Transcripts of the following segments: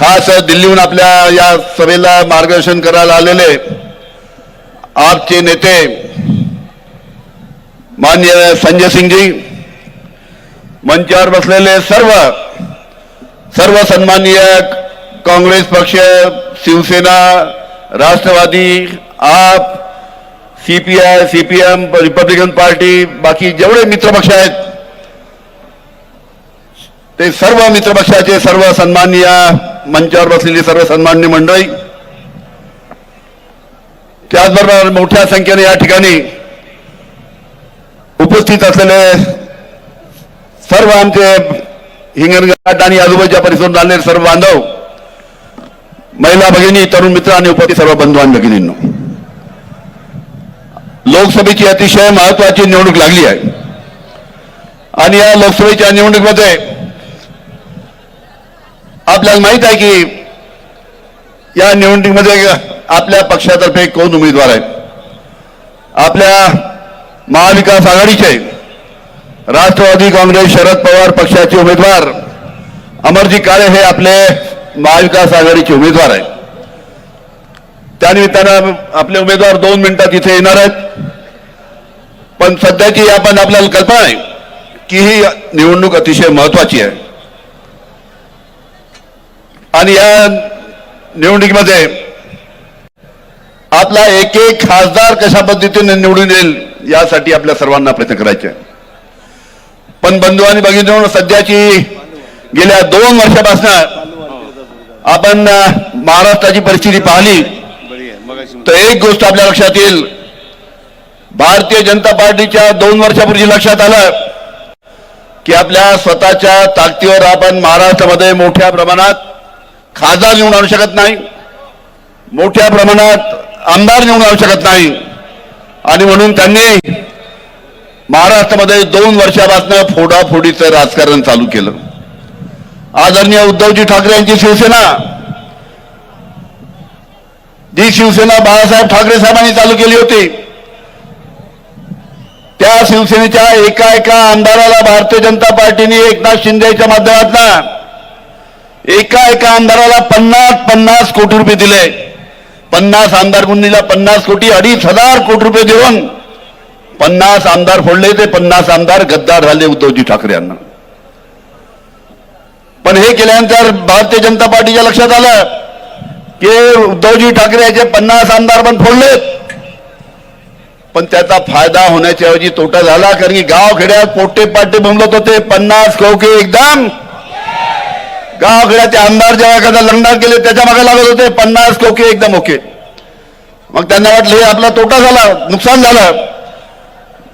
खास दिल्लीहून आपल्या या सभेला मार्गदर्शन करायला आलेले आपचे नेते मान्य संजय सिंगजी मंचावर बसलेले सर्व सर्व सन्माननीय काँग्रेस पक्ष शिवसेना राष्ट्रवादी आप सीपीआय सीपीएम रिपब्लिकन पार्टी बाकी जेवढे मित्रपक्ष आहेत ते सर्व मित्रपक्षाचे सर्व सन्माननीय मंचावर बसलेली सर्व सन्मान्य मंडळी त्याचबरोबर मोठ्या संख्येने या ठिकाणी उपस्थित असलेले सर्व आमचे हिंगणघाट आणि आजूबाजूच्या परिसरात आलेले सर्व बांधव महिला भगिनी तरुण मित्र आणि उपस्थित सर्व बंधू आणि भगिनींनो. लोकसभेची अतिशय महत्वाची निवडणूक लागली आहे. आणि या लोकसभेच्या निवडणुकीमध्ये आपल्याला माहीत आहे की या निवडणुकीमध्ये आपल्या पक्षातर्फे कोण उमेदवार आहेत? आपल्या महाविकास आघाडीचे राष्ट्रवादी काँग्रेस शरद पवार पक्षाचे उमेदवार अमरजी काळे हे आपले महाविकास आघाडीचे उमेदवार आहेत. त्यानिमित्तानं आपले उमेदवार दोन मिनिटात इथे येणार आहेत. पण सध्याची आपण आपल्याला कल्पना आहे की ही निवडणूक अतिशय महत्वाची आहे. आणि या निवडणुकीमध्ये आपला एक एक खासदार कशा पद्धतीने निवडून येईल यासाठी आपल्या सर्वांना प्रयत्न करायचे पण बंधू आणि भगिनी सध्याची गेल्या दोन वर्षापासून आपण महाराष्ट्राची परिस्थिती पाहिली तर एक गोष्ट आपल्या लक्षात येईल. भारतीय जनता पार्टीच्या दोन वर्षापूर्वी लक्षात आलं की आपल्या स्वतःच्या ताकदीवर आपण महाराष्ट्रामध्ये मोठ्या प्रमाणात खासदार निवडून आणू शकत नाही. मोठ्या प्रमाणात आमदार निवडून आणू शकत नाही. आणि म्हणून त्यांनी महाराष्ट्रामध्ये दोन वर्षापासून फोडाफोडीचं राजकारण चालू केलं. आदरणीय उद्धवजी ठाकरे यांची शिवसेना. जी शिवसेना बाळासाहेब ठाकरे साहेबांनी चालू केली होती. त्या शिवसेनेच्या एका एका आमदाराला भारतीय जनता पार्टीने एकनाथ शिंदेच्या माध्यमातून एका एका आमदाराला पन्नास पन्नास कोटी रुपये दिले. पन्नास आमदार गुंडीला पन्नास कोटी अडीच हजार कोटी रुपये देऊन पन्नास आमदार फोडले ते पन्नास आमदार गद्दार झाले उद्धवजी ठाकरे यांना. पण हे केल्यानंतर भारतीय जनता पार्टीच्या लक्षात आलं की उद्धवजी ठाकरे याचे पन्नास आमदार पण फोडलेत. पण त्याचा फायदा होण्याच्या ऐवजी तोटा झाला कारण की गाव खेड्यात पोटे पाटे बोंबलत होते. पन्नास खोके एकदम. गाव आमदार जेव्हा एखादा लंगडार केले त्याच्यामागे लागत होते. पन्नास कोके एकदम ओके. मग त्यांना वाटलं हे आपला तोटा झाला नुकसान झालं.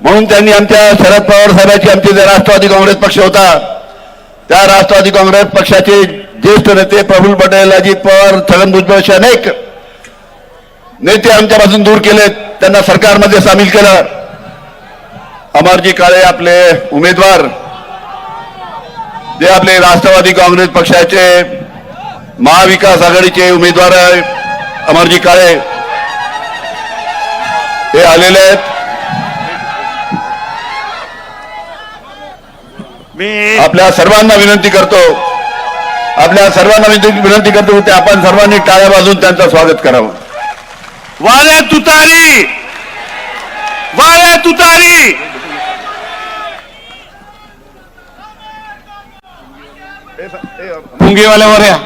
म्हणून त्यांनी आमच्या शरद पवार साहेबांची आमचे जे राष्ट्रवादी काँग्रेस पक्ष होता त्या राष्ट्रवादी काँग्रेस पक्षाचे ज्येष्ठ नेते प्रफुल्ल पटेल अजित पवार छगन भुजबळ असे अनेक नेते आमच्यापासून दूर केले त्यांना सरकारमध्ये सामील केलं. अमरजी काळे आपले उमेदवार. जे आपले राष्ट्रवादी काँग्रेस पक्षाचे महाविकास आघाडीचे उमेदवार आहे अमरजी काळे हे आलेले आहेत. मी आपल्या सर्वांना विनंती करतो आपल्या सर्वांना विनंती विनंती करतो की आपण सर्वांनी टाळ्या वाजून त्यांचं स्वागत करावं. वाऱ्या तुतारी वाऱ्या तुतारी. पुंगीवाल्यावर या.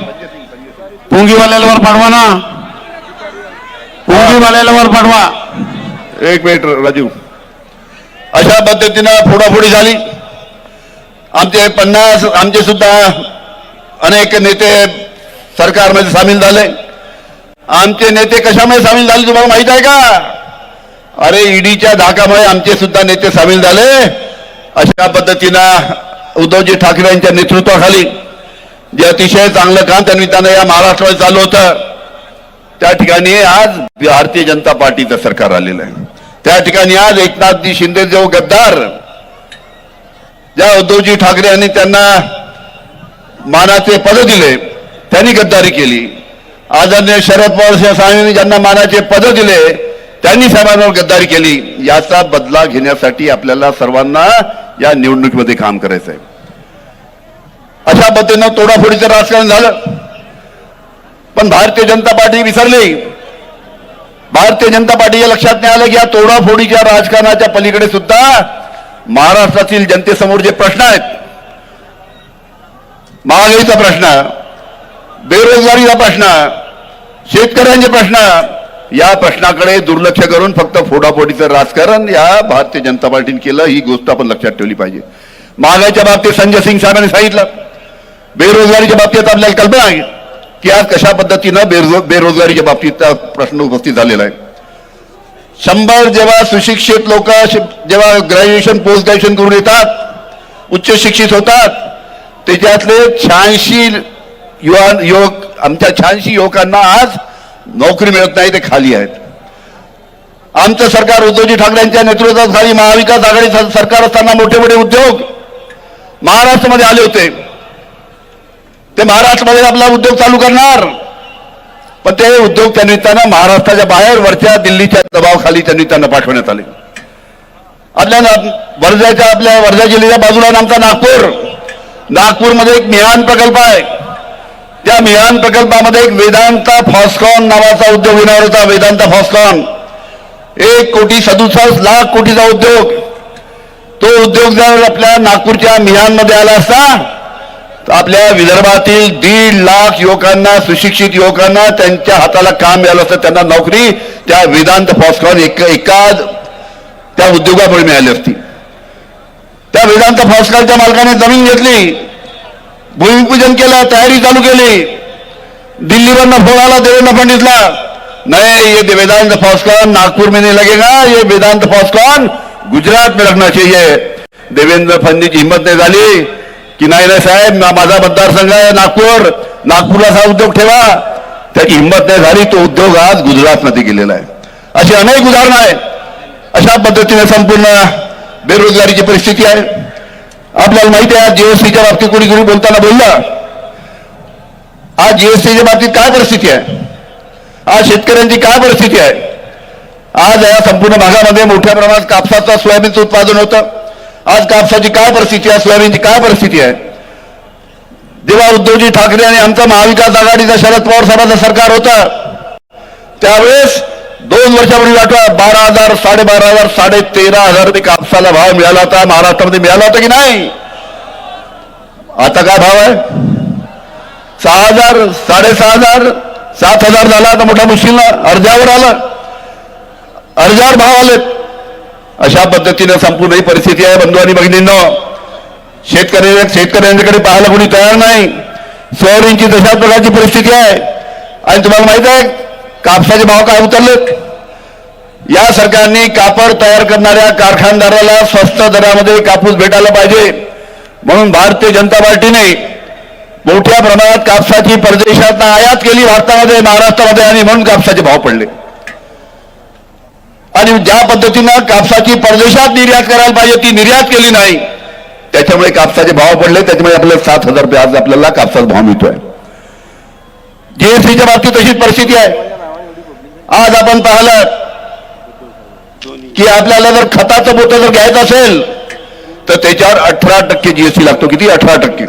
पुंगीवाल्यावर पाठवा ना. पुंगीवाल्यावर पाठवा एक मिनिट राजू अशा पद्धतीनं फोडाफोडी झाली. आमचे पन्नास आमचे सुद्धा अनेक नेते सरकारमध्ये सामील झाले. आमचे नेते कशामुळे सामील झाले तुम्हाला माहीत आहे का? अरे ईडीच्या धाकामुळे आमचे सुद्धा नेते सामील झाले. अशा पद्धतीनं उद्धवजी ठाकरे यांच्या नेतृत्वाखाली जे अतिशय चांगलं काम त्या या महाराष्ट्रात चालू होतं. त्या ठिकाणी आज भारतीय जनता पार्टीचं सरकार आलेलं आहे. त्या ठिकाणी आज एकनाथजी शिंदे जो गद्दार ज्या उद्धवजी ठाकरे यांनी त्यांना मानाचे पद दिले त्यांनी गद्दारी केली. आदरणीय शरद पवार साहेबांनी ज्यांना मानाचे पद दिले त्यांनी साहेबांवर गद्दारी केली. याचा बदला घेण्यासाठी आपल्याला सर्वांना या निवडणुकीमध्ये काम करायचं आहे अशा पद्धतीनं तोडाफोडीचं राजकारण झालं. पण भारतीय जनता पार्टी विसरली. भारतीय जनता पार्टीच्या लक्षात नाही आलं की या तोडाफोडीच्या राजकारणाच्या पलीकडे सुद्धा महाराष्ट्रातील जनतेसमोर जे प्रश्न आहेत महागाईचा प्रश्न बेरोजगारीचा प्रश्न शेतकऱ्यांचे प्रश्न या प्रश्नाकडे दुर्लक्ष करून फक्त फोडाफोडीचं राजकारण या भारतीय जनता पार्टीने केलं ही गोष्ट आपण लक्षात ठेवली पाहिजे. महागाईच्या बाबतीत संजय सिंग साहेबांनी सांगितलं बेरोजगारीच्या बाबतीत आपल्याला कल्पना आहे की आज कशा पद्धतीनं बेरोज बेरोजगारीच्या बाबतीत प्रश्न उपस्थित झालेला आहे. शंभर जेव्हा सुशिक्षित लोक जेव्हा ग्रॅज्युएशन पोस्ट ग्रॅज्युएशन करून येतात उच्च शिक्षित होतात त्याच्यातले शहाऐंशी युवा युवक आमच्या शहाऐंशी युवकांना आज नोकरी मिळत नाही ते खाली आहेत. आमचं सरकार उद्धवजी ठाकरेंच्या नेतृत्वाखाली महाविकास आघाडी सरकार असताना मोठे मोठे उद्योग महाराष्ट्रामध्ये आले होते. ते महाराष्ट्रामध्ये आपला उद्योग चालू करणार. पण ते उद्योग त्या निमित्तानं महाराष्ट्राच्या बाहेर वरच्या दिल्लीच्या दबावाखाली त्या निमित्तानं पाठवण्यात आले. आपल्या ना- वर्ध्याच्या आपल्या वर्धा जिल्ह्याच्या बाजूला आमचा नागपूर. नागपूरमध्ये एक मिहान प्रकल्प आहे. त्या मिहान प्रकल्पामध्ये एक वेदांता फॉस्कॉन नावाचा उद्योग येणार होता वेदांता फॉस्कॉन. एक कोटी सदुसष्ट लाख कोटीचा उद्योग. तो उद्योग जर आपल्या नागपूरच्या मिहानमध्ये आला असता आपल्या विदर्भातील दीड लाख युवकांना सुशिक्षित युवकांना त्यांच्या हाताला काम मिळालं असतं त्यांना नोकरी त्या वेदांत फॉस्कॉन एक एकाच त्या उद्योगामुळे मिळाली असती. त्या वेदांत फॉस्कॉनच्या मालकाने जमीन घेतली भूमिपूजन केलं तयारी चालू केली. दिल्लीवरनं फोन आला देवेंद्र फडणवीसला नाही ये वेदांत फॉस्कॉन नागपूर में नहीं लगेगा ये वेदांत फॉस्कॉन गुजरात में रखना चाहिए. देवेंद्र फडणवीसची हिंमत नाही झाली. की नाही नाही साहेब माझा मतदारसंघ आहे नागपूर. नागपूरला असा उद्योग ठेवा. त्याची हिंमत नाही झाली तो उद्योग आज गुजरातमध्ये गेलेला आहे. अशी अनेक उदाहरणं आहेत. अशा पद्धतीने संपूर्ण बेरोजगारीची परिस्थिती आहे. आपल्याला माहिती आहे जीएसटीच्या बाबतीत कोणी कोणी बोलताना बोलला आज जीएसटीच्या बाबतीत काय परिस्थिती आहे? आज शेतकऱ्यांची काय परिस्थिती आहे? आज या संपूर्ण भागामध्ये मोठ्या प्रमाणात कापसाचं सोयाबीनचं उत्पादन होतं. आज कापसाची काय परिस्थिती आहे? सोयाबीनची काय परिस्थिती आहे? जेव्हा उद्धवजी ठाकरे आणि आमचा महाविकास आघाडीचा शरद पवार साहेबांचं सरकार होतं. त्यावेळेस दोन वर्षापूर्वी आठवा बारा हजार साडेबारा हजार साडे तेरा हजार रुपये कापसाला भाव मिळाला होता. महाराष्ट्रामध्ये मिळाला होता की नाही? आता काय भाव आहे? सहा हजार साडेसहा हजार सात हजार झाला आता मोठ्या मुश्किलला अर्ध्यावर आला. अर्ध्यावर भाव आलेत. अशा पद्धतीनं संपूर्ण ही परिस्थिती आहे बंधू आणि भगिनींनो. शेतकरी शेतकऱ्यांच्याकडे पाहायला कोणी तयार नाही. सोयाबीनची तशाच प्रकारची परिस्थिती आहे. आणि तुम्हाला माहीत आहे कापसाचे भाव काय उतरलेत? या सरकारने कापड तयार करणाऱ्या कारखानदाराला स्वस्त दरामध्ये कापूस भेटायला पाहिजे. म्हणून भारतीय जनता पार्टीने मोठ्या प्रमाणात कापसाची परदेशात आयात केली भारतामध्ये महाराष्ट्रामध्ये आणि म्हणून कापसाचे भाव पडले. आणि ज्या पद्धतीनं कापसाची परदेशात निर्यात करायला पाहिजे ती निर्यात केली नाही त्याच्यामुळे कापसाचे भाव पडले त्याच्यामुळे आपल्याला सात हजार रुपये आज आपल्याला कापसाचा भाव मिळतोय. जीएसटीच्या बाबतीत तशीच परिस्थिती आहे. आज आपण पाहिलं की आपल्याला जर खताचं बोट जर घ्यायचं असेल तर त्याच्यावर अठरा टक्के जीएसटी लागतो. किती? अठरा टक्के.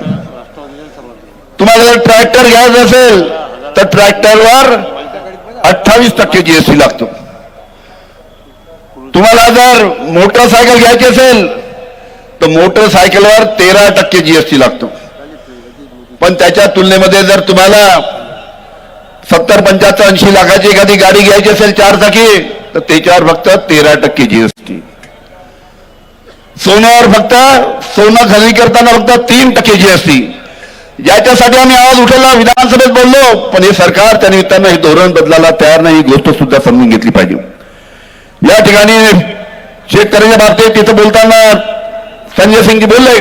तुम्हाला जर ट्रॅक्टर घ्यायचं असेल तर ट्रॅक्टरवर अठ्ठावीस टक्के जीएसटी लागतो. तुम्हाला जर मोटरसायकल घ्यायची असेल तर मोटरसायकलवर तेरा टक्के जीएसटी लागतो. पण त्याच्या तुलनेमध्ये जर तुम्हाला सत्तर पंच्याहत्तर ऐंशी लाखाची एखादी गाडी घ्यायची असेल चार चाकी तर त्याच्यावर फक्त तेरा टक्के जीएसटी सोन्यावर फक्त सोनं खरेदी करताना फक्त तीन टक्के जीएसटी ज्याच्यासाठी आम्ही आवाज उठवला विधानसभेत बोललो पण हे सरकार त्या निमित्तानं हे धोरण बदलायला तयार नाही ही गोष्ट सुद्धा समजून घेतली पाहिजे. या ठिकाणी शेतकऱ्यांच्या बाबतीत तिथं बोलताना संजय सिंगजी बोलले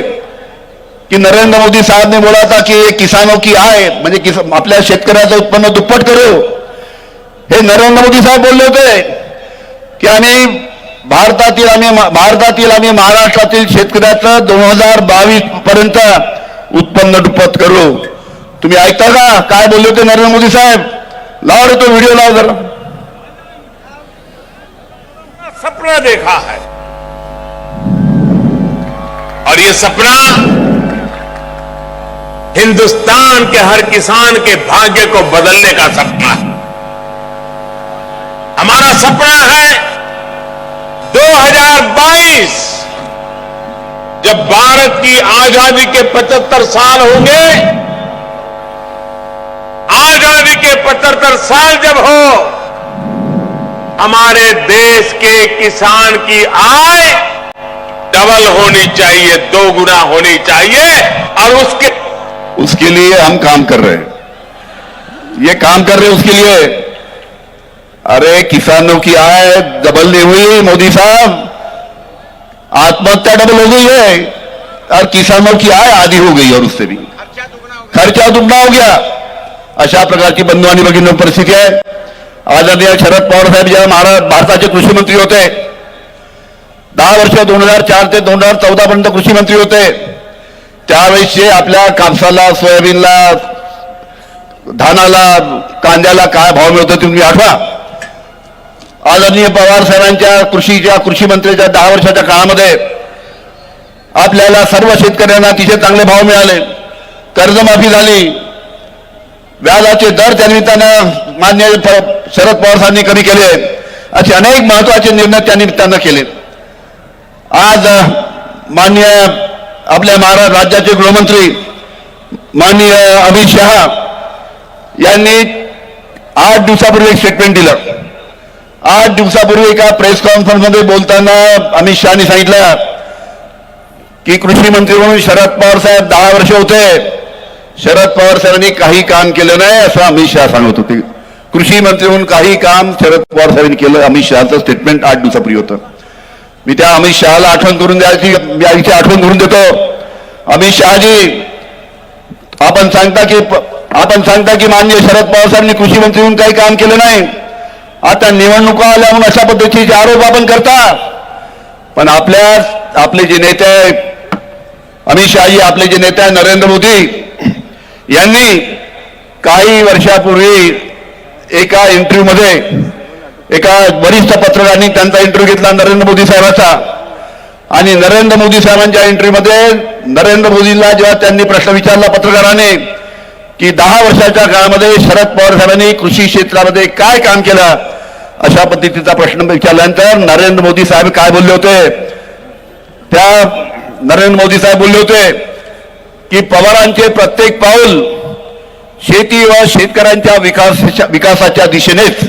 की नरेंद्र मोदी साहेब ने बोला था की किसानों की आय म्हणजे किस आपल्या शेतकऱ्याचं उत्पन्न दुप्पट करू. हे नरेंद्र मोदी साहेब बोलले होते की आम्ही भारतातील आम्ही भारतातील आम्ही महाराष्ट्रातील शेतकऱ्याचं दोन हजार बावीस पर्यंत उत्पन्न दुप्पट करू. तुम्ही ऐकता का? काय बोलले होते नरेंद्र मोदी साहेब? लाव रे तो व्हिडिओ लाव जरा. सपना देखा है। और ये सपना हिंदुस्तान के हर किसान के भाग्य को बदलने का सपना है। हमारा सपना है 2022 जब भारत की आज़ादी के 75 साल होंगे, आज़ादी के 75 साल जब हो हमारे देश के किसान की आय डबल होनी चाहिए दो गुना होनी चाहिए और उसके उसके लिए हम काम कर रहे हैं। ये काम कर रहे हैं उसके लिए। अरे किसानों की आय डबल नहीं हुई मोदी साहब। आत्महत्या डबल हो गई है और किसानों की आय आधी हो गई और उससे भी। खर्चा दुगना हो गया। अशा प्रकारची बंधू आणि भगिनी परिस्थिती आहे आदरणीय शरद पवार साहेब जेव्हा महाराज भारताचे कृषी मंत्री होते दहा वर्ष दोन हजार चार ते दोन हजार चौदा पर्यंत कृषी मंत्री होते. त्यावेळेसचे आपल्या कापसाला सोयाबीनला धानाला कांद्याला काय भाव मिळतो तुम्ही आठवा. आदरणीय पवार साहेबांच्या कृषीच्या कृषी मंत्र्याच्या दहा वर्षाच्या काळामध्ये आपल्याला सर्व शेतकऱ्यांना अतिशय चांगले भाव मिळाले. कर्जमाफी झाली. व्याजाचे दर त्या निमित्तानं मान्य फ- शरद पवार साहेबांनी कमी केले असे अनेक महत्त्वाचे निर्णय त्यांनी त्यांना केले आज माननीय मान्य आपल्या महाराष्ट्र राज्याचे गृहमंत्री माननीय अमित शहा यांनी आठ दिवसापूर्वी एक स्टेटमेंट दिलं. आठ दिवसापूर्वी एका प्रेस कॉन्फरन्समध्ये बोलताना अमित शहानी सांगितलं की कृषी मंत्री म्हणून शरद पवार साहेब दहा वर्ष होते. शरद पवार साहेबांनी काही काम केलं नाही असं अमित शहा सांगत होते. कृषी मंत्री म्हणून काही काम शरद पवार साहेबांनी केलं. अमित शहाचं स्टेटमेंट आठ दिवसापूर्वी होतं. मी त्या अमित शहाला आठवण करून द्यायची याची आठवण करून देतो. अमित शहाजी आपण सांगता की आपण सांगता की माननीय शरद पवार साहेबांनी कृषी मंत्री म्हणून काही काम केलं नाही. आता निवडणुका आल्या म्हणून अशा पद्धतीचे आरोप आपण करता. पण आपल्या आपले जे नेते अमित शहाजी आपले जे नेते आहे नरेंद्र मोदी यांनी काही वर्षापूर्वी एका इंटरव्ह्यूमध्ये एका वरिष्ठ पत्रकारांनी त्यांचा इंटरव्ह्यू घेतला नरेंद्र मोदी साहेबांचा. आणि नरेंद्र मोदी साहेबांच्या इंटरव्ह्यूमध्ये नरेंद्र मोदींना जेव्हा त्यांनी प्रश्न विचारला पत्रकाराने की दहा वर्षाच्या काळामध्ये शरद पवार साहेबांनी कृषी क्षेत्रामध्ये काय काम केलं? अशा पद्धतीचा प्रश्न विचारल्यानंतर नरेंद्र मोदी साहेब काय बोलले होते? त्या नरेंद्र मोदी साहेब बोलले होते की पवारांचे प्रत्येक पाऊल शेती व शेतकऱ्यांच्या विकासाच्या विकासाच्या दिशेनेच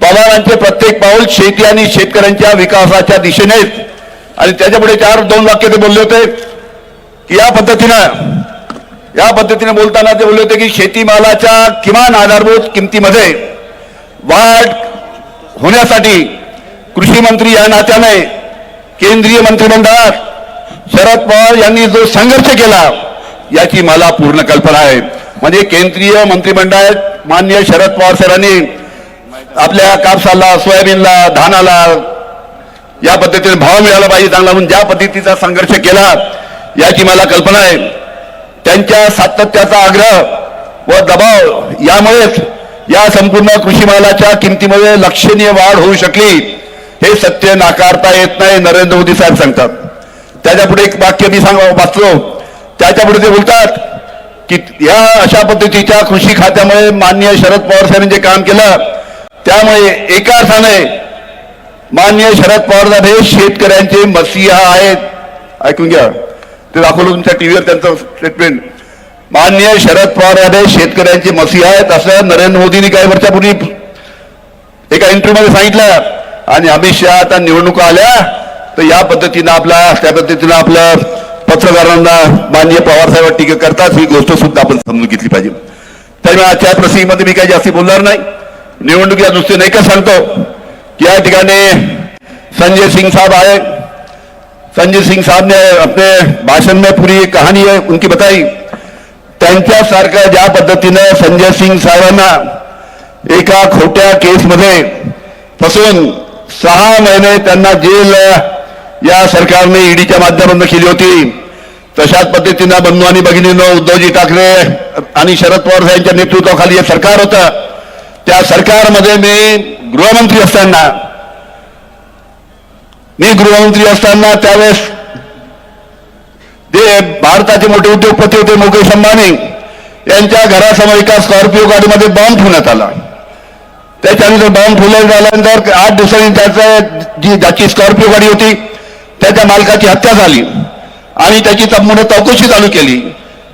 पवारांचे प्रत्येक पाऊल शेती आणि शेतकऱ्यांच्या विकासाच्या दिशेनेच. आणि त्याच्यापुढे चार दोन वाक्य ते बोलले होते. की या पद्धतीनं या पद्धतीने बोलताना ते बोलले होते की शेतीमालाच्या किमान आधारभूत किमतीमध्ये वाढ होण्यासाठी कृषी मंत्री या नात्याने केंद्रीय मंत्रिमंडळात शरद पवार यांनी जो संघर्ष केला याची मला पूर्ण कल्पना आहे. म्हणजे केंद्रीय मंत्रिमंडळात मान्य शरद पवार सरांनी आपल्या कापसाला सोयाबीनला धानाला या पद्धतीने भाव मिळाला पाहिजे चांगला म्हणून ज्या पद्धतीचा संघर्ष केला याची मला कल्पना आहे. त्यांच्या सातत्याचा आग्रह व दबाव यामुळेच या संपूर्ण कृषी मालाच्या किमतीमध्ये लक्षणीय वाढ होऊ शकली हे सत्य नाकारता येत नाही नरेंद्र मोदी साहेब सांगतात. त्याच्यापुढे एक वाक्य मी सांग वाचलो. त्याच्यापुढे ते बोलतात की या अशा पद्धतीच्या कृषी खात्यामुळे माननीय शरद पवार साहेबांनी जे काम केलं त्यामुळे एका अर्थाने माननीय शरद पवार साहेब हे शेतकऱ्यांचे मसीहा आहेत. ऐकून घ्या. ते दाखवलं तुमच्या टीव्हीवर त्यांचं स्टेटमेंट माननीय शरद पवार साहेब हे शेतकऱ्यांचे मसीहा आहेत असं नरेंद्र मोदींनी काही वर्षापूर्वी एका इंटरव्ह्यूमध्ये सांगितलं. आणि अमित शहा आता निवडणुका आल्या तर या पद्धतीनं आपला त्या पद्धतीनं आपलं पत्रकारांना माननीय पवारसाहेब टीका करतात ही गोष्ट सुद्धा आपण समजून घेतली पाहिजे. त्यामुळे आजच्या प्रसंगीमध्ये मी काही जास्ती बोलणार नाही. निवडणुकीच्या दृष्टीने नाही का सांगतो की या ठिकाणी संजय सिंह साहब आए संजय सिंह साहब ने अपने भाषण में पूरी एक कहानी है उनकी बताई. त्यांच्यासारखं ज्या पद्धतीनं संजय सिंग साहेबांना एका खोट्या केसमध्ये फसून सहा महिने त्यांना जेल या सरकारने ईडीच्या माध्यमातून केली होती. तशाच पद्धतीनं बंधू आणि भगिनीनं उद्धवजी ठाकरे आणि शरद पवार साहेबांच्या नेतृत्वाखाली जे सरकार होतं. त्या सरकारमध्ये मी गृहमंत्री असताना मी गृहमंत्री असताना त्यावेळेस ते भारताचे मोठे उद्योगपती होते मुकेश अंबानी यांच्या घरासमोर एका स्कॉर्पिओ गाडीमध्ये बॉम्ब ठेवण्यात आला. त्याच्यानंतर बॉम्ब ठेवलं झाल्यानंतर आठ दिवसांनी त्याचं जी ज्याची स्कॉर्पिओ गाडी होती त्याच्या मालकाची हत्या झाली. आणि त्याची संपूर्ण चौकशी चालू केली.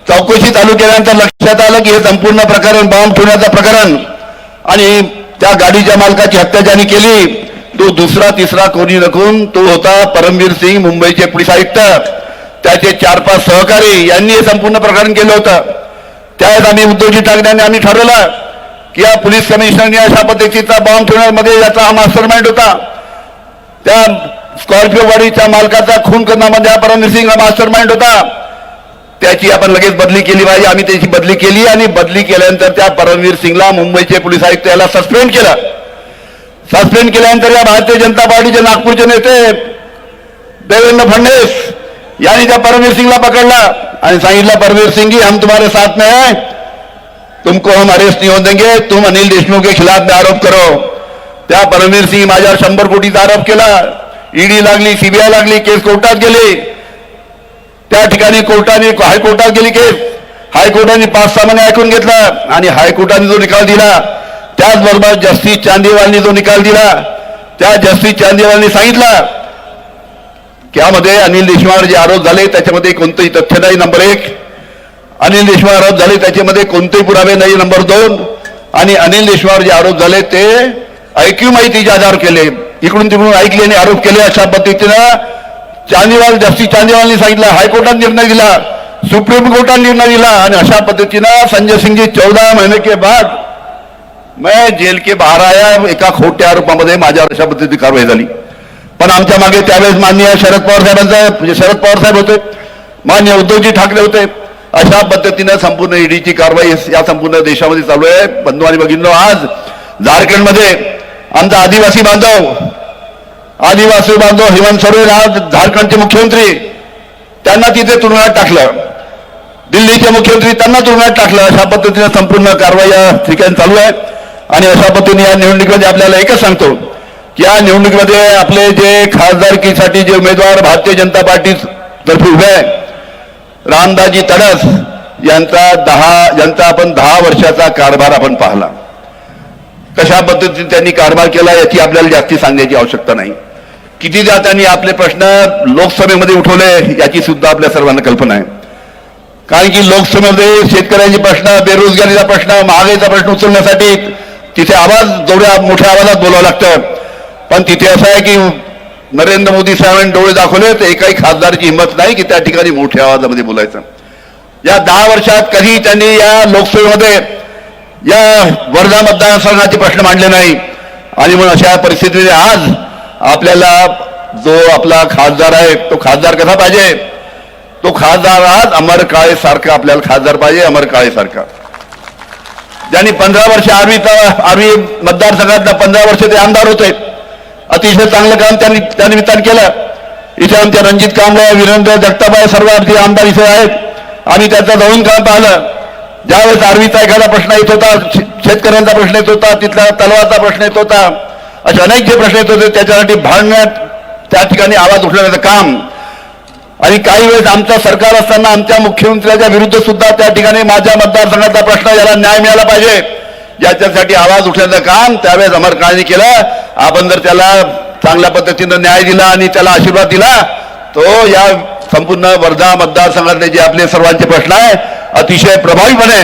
चौकशी चालू केल्यानंतर लक्षात आलं की हे संपूर्ण प्रकरण बॉम्ब ठेवण्याचं प्रकरण. आणि त्या गाडीच्या मालकाची हत्या ज्याने केली तो दुसरा तिसरा कोणी नकून तो होता परमवीर सिंग मुंबईचे पोलीस आयुक्त. त्याचे चार पाच सहकारी यांनी हे संपूर्ण प्रकरण केलं होतं. त्यावेळेस आम्ही उद्धवजी ठाकरे आम्ही ठरवलं की या पोलीस कमिशनरने अशा पद्धतीचा बॉम्ब ठेवण्यामध्ये याचा हा मास्टर माइंड होता. त्या स्कॉर्पिओ गाडीच्या मालकाचा खून करण्यामध्ये हा परमवीर सिंग हा मास्टर माइंड होता. त्याची आपण लगेच बदली केली पाहिजे. आम्ही त्याची बदली केली आणि बदली केल्यानंतर त्या परमवीर सिंगला मुंबईचे पोलीस आयुक्त याला सस्पेंड केलं. सस्पेंड केल्यानंतर या भारतीय जनता पार्टीचे नागपूरचे नेते देवेंद्र फडणवीस यांनी त्या परमवीर सिंगला पकडला आणि सांगितलं परमवीर सिंग जी हम तुम्हारे साथ में तुमको हम अरेस्ट नहीं देंगे. तुम अनिल देशमुख के खिलाफ में आरोप करो. त्या परमवीर सिंग माझ्यावर शंभर कोटीचा आरोप केला. ईडी लागली सीबीआय लागली केस कोर्टात गेली. त्या ठिकाणी कोर्टाने हायकोर्टात गेली केस. हायकोर्टाने पाच सहा महिने ऐकून घेतला आणि हायकोर्टाने जो निकाल दिला त्याचबरोबर जस्टिस चांदीवालनी जो निकाल दिला त्या जस्टिस चांदीवालनी सांगितला त्यामध्ये अनिल देशमुखावर जे आरोप झाले त्याच्यामध्ये कोणतंही तथ्य नाही नंबर एक. अनिल देशमुख आरोप झाले त्याच्यामध्ये कोणतेही पुरावे नाही नंबर दोन. आणि अनिल देशमुखावर जे आरोप झाले ते ऐक्यू माहितीचे आधार केले. इकडून तिकडून ऐकले आणि आरोप केले अशा पद्धतीनं चांदीवाल जस्टिस चांदीवालनी सांगितलं हायकोर्टात निर्णय दिला सुप्रीम कोर्टात निर्णय दिला आणि अशा पद्धतीनं संजय सिंग जी महिने के बाद मैं जेल के बाहेर आया एका खोट्या आरोपामध्ये माझ्यावर अशा पद्धतीची कारवाई झाली. पण आमच्या मागे त्यावेळेस माननीय शरद पवार साहेबांचा म्हणजे शरद पवार साहेब होते मान्य उद्धवजी ठाकरे होते अशा पद्धतीनं संपूर्ण ईडीची कारवाई या संपूर्ण देशामध्ये चालू आहे. बंधू आणि भगिनींनो आज झारखंडमध्ये आमचा आदिवासी बांधव आदिवासी बांधव हेमंत सोरेन आज झारखंडचे मुख्यमंत्री. त्यांना तिथे तुरुंगात टाकलं. दिल्लीचे मुख्यमंत्री त्यांना तुरुंगात टाकलं. अशा पद्धतीने संपूर्ण कारवाई या ठिकाणी चालू आहे. आणि अशा पद्धतीने या निवडणुकीमध्ये आपल्याला एकच सांगतो की या निवडणुकीमध्ये आपले जे खासदारकीसाठी जे उमेदवार भारतीय जनता पार्टी तर्फे उभे आहे रामदाजी तडस यांचा दहा यांचा आपण दहा वर्षाचा कारभार आपण पाहला. कशा पद्धतीने त्यांनी कारभार केला याची आपल्याला जास्ती सांगण्याची आवश्यकता नाही. कितीदा त्यांनी आपले प्रश्न लोकसभेमध्ये उठवले याची सुद्धा आपल्या सर्वांना कल्पना आहे. कारण की लोकसभेमध्ये शेतकऱ्यांचे प्रश्न बेरोजगारीचा प्रश्न महागाईचा प्रश्न उचलण्यासाठी तिथे आवाज जेवढ्या मोठ्या आवाजात बोलावं लागतं. पण तिथे असं आहे की नरेंद्र मोदी साहेबांनी डोळे दाखवले तर एकाही खासदाराची हिंमत नाही की त्या ठिकाणी मोठ्या आवाजामध्ये बोलायचं. या दहा वर्षात कधी त्यांनी या लोकसभेमध्ये या वर्धा मतदारसंघाचे प्रश्न मांडले नाही. आणि म्हणून अशा परिस्थितीने आज आपल्याला जो आपला खासदार आहे तो खासदार कसा पाहिजे? तो खासदार आज अमर काळे सारखा आपल्याला खासदार पाहिजे अमर काळे सारखा. ज्यांनी पंधरा वर्ष आर्वी आर्वी मतदारसंघातला पंधरा वर्ष ते आमदार होते. अतिशय चांगलं काम त्यांनी त्या निमित्तानं केलं. इथे आमच्या रणजित कांबळे वीरेंद्र जगताबाई सर्व आमचे आमदार इथे आहेत. आम्ही त्याचं जवळून काम पाहिलं? ज्यावेळेस आर्वीचा एखादा प्रश्न येत होता शे- शेतकऱ्यांचा प्रश्न येत होता तिथल्या तलावाचा प्रश्न येत होता असे अनेक जे प्रश्न येत होते त्याच्यासाठी भांडण्यात त्या ठिकाणी आवाज उठवण्याचं काम. आणि काही वेळेस आमचं सरकार असताना आमच्या मुख्यमंत्र्याच्या विरुद्ध सुद्धा त्या ठिकाणी माझ्या मतदारसंघाचा प्रश्न याला न्याय मिळाला पाहिजे. याच्यासाठी आवाज उठण्याचं काम त्यावेळेस अमर केलं. आपण जर त्याला चांगल्या पद्धतीनं न्याय दिला आणि त्याला आशीर्वाद दिला तो या संपूर्ण वर्धा मतदारसंघातले जे आपले सर्वांचे प्रश्न आहे अतिशय प्रभावीपणे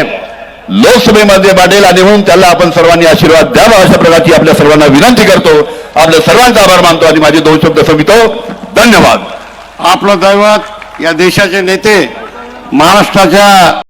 लोकसभेमध्ये मांडेल आणि म्हणून त्याला आपण सर्वांनी आशीर्वाद द्यावा अशा प्रकारची आपल्या सर्वांना विनंती करतो. आपल्या सर्वांचा आभार मानतो आणि माझे दोन शब्द संवितो धन्यवाद. आपलं दैवत या देशाचे नेते महाराष्ट्राच्या